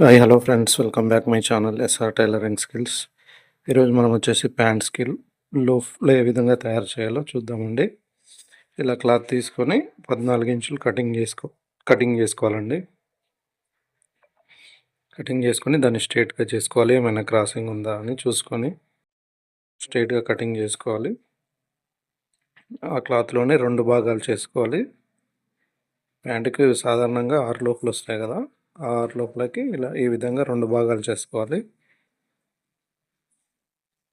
Hi hello friends welcome back my channel SR tailoring skills ఈరోజు మనం వచ్చేసి pant skill లోఫ్లో ఏ విధంగా తయారు చేయాలో చూద్దామండి. ఇలా క్లాత్ తీసుకొని పద్నాలుగు ఇంచులు కటింగ్ చేసుకో కటింగ్ చేసుకోవాలండి. కటింగ్ చేసుకొని దాన్ని స్ట్రేట్గా చేసుకోవాలి. ఏమైనా క్రాసింగ్ ఉందా అని చూసుకొని స్ట్రేట్గా కటింగ్ చేసుకోవాలి. ఆ క్లాత్లోనే రెండు భాగాలు చేసుకోవాలి. ప్యాంటుకి సాధారణంగా ఆరు లోపలు వస్తాయి కదా. ఆరు లోపలకి ఇలా ఈ విధంగా రెండు భాగాలు చేసుకోవాలి.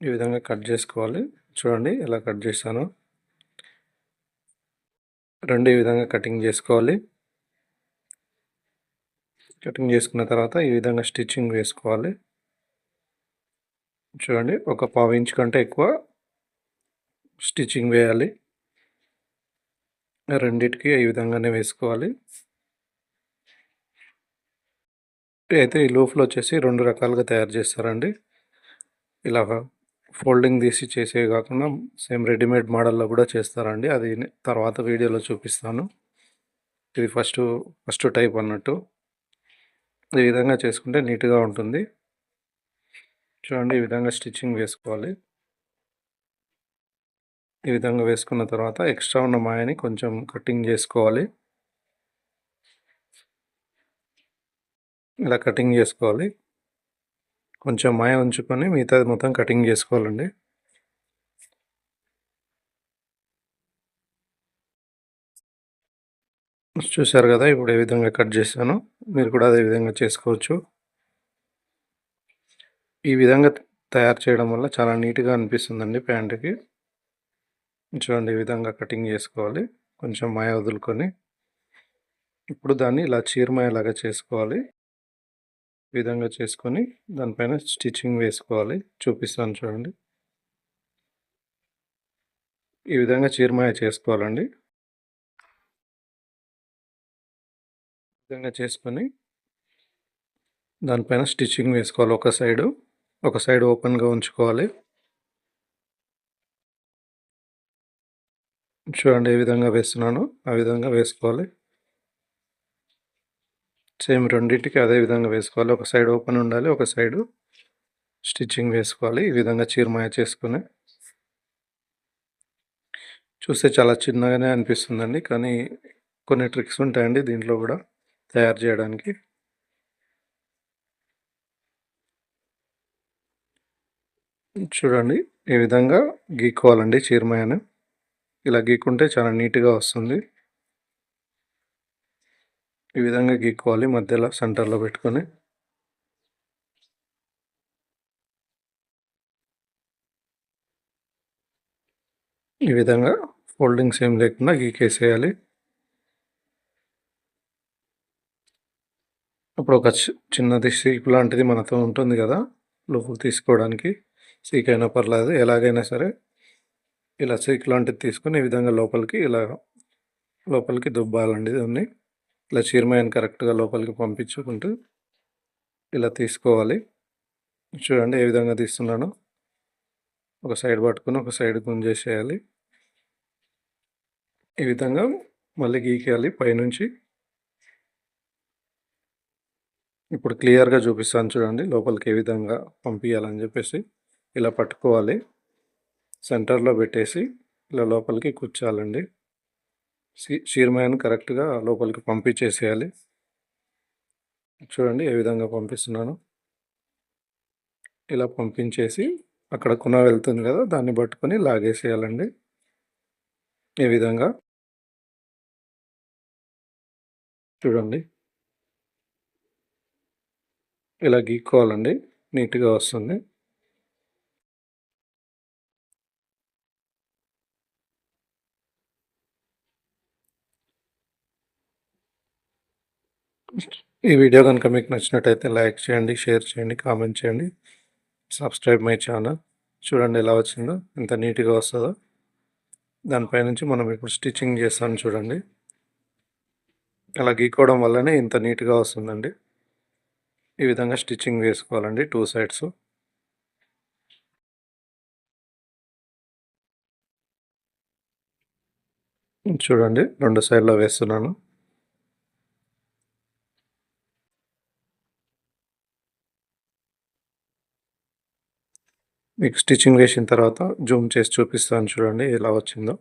ఈ విధంగా కట్ చేసుకోవాలి. చూడండి ఇలా కట్ చేస్తాను రెండు ఈ విధంగా కటింగ్ చేసుకోవాలి. కటింగ్ చేసుకున్న తర్వాత ఈ విధంగా స్టిచ్చింగ్ వేసుకోవాలి. చూడండి ఒక పావు ఇంచ్ కంటే ఎక్కువ స్టిచ్చింగ్ వేయాలి. రెండిటికి ఈ విధంగానే వేసుకోవాలి. అయితే ఈ లూఫ్లో వచ్చేసి రెండు రకాలుగా తయారు చేస్తారండి. ఇలా ఫోల్డింగ్ తీసి చేసేవి కాకుండా సేమ్ రెడీమేడ్ మోడల్లో కూడా చేస్తారండి. అది తర్వాత వీడియోలో చూపిస్తాను. ఇది ఫస్ట్ ఫస్ట్ టైప్ అన్నట్టు. ఈ విధంగా చేసుకుంటే నీట్గా ఉంటుంది. చూడండి ఈ విధంగా స్టిచ్చింగ్ వేసుకోవాలి. ఈ విధంగా వేసుకున్న తర్వాత ఎక్స్ట్రా ఉన్న మాయని కొంచెం కటింగ్ చేసుకోవాలి. ఇలా కటింగ్ చేసుకోవాలి. కొంచెం మాయ ఉంచుకొని మిగతాది మొత్తం కటింగ్ చేసుకోవాలండి. చూసారు కదా ఇప్పుడు ఏ విధంగా కట్ చేశాను. మీరు కూడా అదే విధంగా చేసుకోవచ్చు. ఈ విధంగా తయారు చేయడం వల్ల చాలా నీట్గా అనిపిస్తుందండి ప్యాంటుకి చూడండి ఈ విధంగా కటింగ్ చేసుకోవాలి. కొంచెం మాయ వదులుకొని. ఇప్పుడు దాన్ని ఇలా చీరమాయలాగా చేసుకోవాలి. విధంగా చేసుకొని దానిపైన స్టిచ్చింగ్ వేసుకోవాలి. చూపిస్తాను చూడండి. ఈ విధంగా చీరమాయ చేసుకోవాలండి. విధంగా చేసుకొని దానిపైన స్టిచ్చింగ్ వేసుకోవాలి. ఒక సైడు ఒక సైడ్ ఓపెన్గా ఉంచుకోవాలి. చూడండి ఏ విధంగా వేస్తున్నాను ఆ విధంగా వేసుకోవాలి. సేమ్ రెండింటికి అదే విధంగా వేసుకోవాలి. ఒక సైడ్ ఓపెన్ ఉండాలి ఒక సైడు స్టిచ్చింగ్ వేసుకోవాలి. ఈ విధంగా చీరమాయ చేసుకుని చూస్తే చాలా చిన్నగానే అనిపిస్తుందండి. కానీ కొన్ని ట్రిక్స్ ఉంటాయండి దీంట్లో కూడా తయారు చేయడానికి. చూడండి ఈ విధంగా గీక్కోవాలండి చీరమాయను. ఇలా గీక్కుంటే చాలా నీట్గా వస్తుంది. ఈ విధంగా గీక్కోవాలి మధ్యలో సెంటర్లో పెట్టుకొని. ఈ విధంగా ఫోల్డింగ్స్ ఏం లేకుండా గీకేసేయాలి. అప్పుడు ఒక చిన్నది సీక్ లాంటిది మనతో ఉంటుంది కదా లోపల తీసుకోవడానికి. సీక్ అయినా పర్లేదు ఎలాగైనా సరే ఇలా సీక్ లాంటిది తీసుకొని ఈ విధంగా లోపలికి ఇలా లోపలికి దుబ్బాలండి దాన్ని ఇలా చీరమాయని కరెక్ట్గా లోపలికి పంపించుకుంటూ ఇలా తీసుకోవాలి. చూడండి ఏ విధంగా తీస్తున్నాను. ఒక సైడ్ పట్టుకుని ఒక సైడ్ గుంజేసేయాలి. ఈ విధంగా మళ్ళీ గీకేయాలి పైనుంచి. ఇప్పుడు క్లియర్గా చూపిస్తాను చూడండి లోపలికి ఏ విధంగా పంపించాలని చెప్పేసి ఇలా పట్టుకోవాలి. సెంటర్లో పెట్టేసి ఇలా లోపలికి కూర్చోాలండి చీరమాయను కరెక్ట్గా లోపలికి పంపించేసేయాలి. చూడండి ఏ విధంగా పంపిస్తున్నాను. ఇలా పంపించేసి అక్కడ కొన వెళ్తుంది కదా దాన్ని పట్టుకొని లాగేసేయాలండి. ఈ విధంగా? చూడండి. ఇలా గీక్కోవాలండి. నీట్గా వస్తుంది. ఈ వీడియో కనుక మీకు నచ్చినట్టయితే లైక్ చేయండి షేర్ చేయండి కామెంట్ చేయండి. సబ్స్క్రైబ్ మై ఛానల్ చూడండి ఎలా వచ్చిందో ఎంత నీట్గా వస్తుందో. దానిపై నుంచి మనం ఇప్పుడు స్టిచ్చింగ్ చేస్తాను చూడండి. అలా గీకోవడం వల్లనే ఇంత నీట్గా వస్తుందండి. ఈ విధంగా స్టిచ్చింగ్ వేసుకోవాలండి టూ సైడ్స్. చూడండి రెండు సైడ్లో వేస్తున్నాను. మీకు స్టిచ్చింగ్ వేసిన తర్వాత జూమ్ చేసి చూపిస్తాను చూడండి ఎలా వచ్చిందో.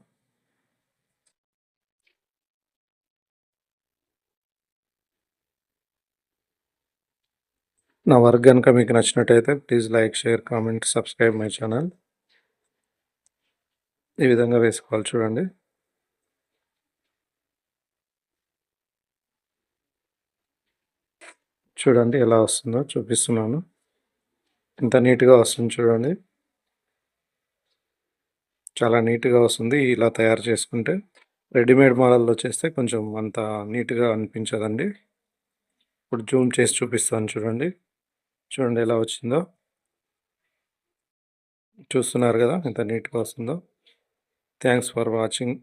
నా వర్క్ కనుక మీకు నచ్చినట్టయితే please like, share, comment, subscribe my channel. ఈ విధంగా వేసుకోవాలి చూడండి. చూడండి ఎలా వస్తుందో చూపిస్తున్నాను. ఎంత నీట్‌గా వస్తుంది చూడండి. చాలా నీట్‌గా వస్తుంది ఇలా తయారు చేసుకుంటే. రెడీమేడ్ మోడల్‌లో చేస్తే కొంచెం అంత నీట్‌గా అనిపించదండి. ఇప్పుడు జూమ్ చేసి చూపిస్తాను చూడండి. చూడండి ఎలా వచ్చిందో. చూస్తున్నారు కదా ఎంత నీట్‌గా వస్తుందో. Thanks for watching.